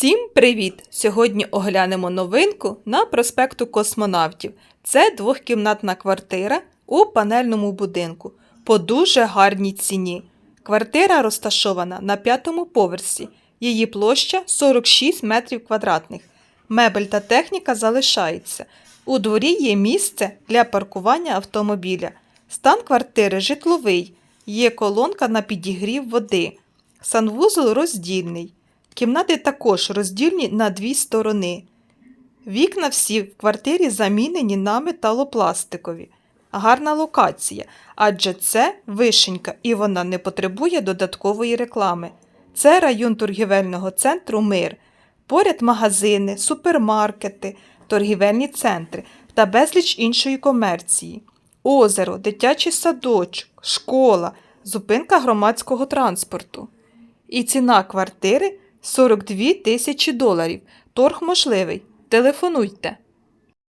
Всім привіт! Сьогодні оглянемо новинку на проспекту Космонавтів. Це двохкімнатна квартира у панельному будинку по дуже гарній ціні. Квартира розташована на п'ятому поверсі. Її площа 46 метрів квадратних. Мебель та техніка залишається. У дворі є місце для паркування автомобіля. Стан квартири житловий. Є колонка на підігрів води. Санвузол роздільний. Кімнати також роздільні на дві сторони. Вікна всі в квартирі замінені на металопластикові. Гарна локація, адже це вишенька і вона не потребує додаткової реклами. Це район торгівельного центру Мир. Поряд магазини, супермаркети, торгівельні центри та безліч іншої комерції. Озеро, дитячий садочок, школа, зупинка громадського транспорту. І ціна квартири 42 тисячі доларів. Торг можливий. Телефонуйте.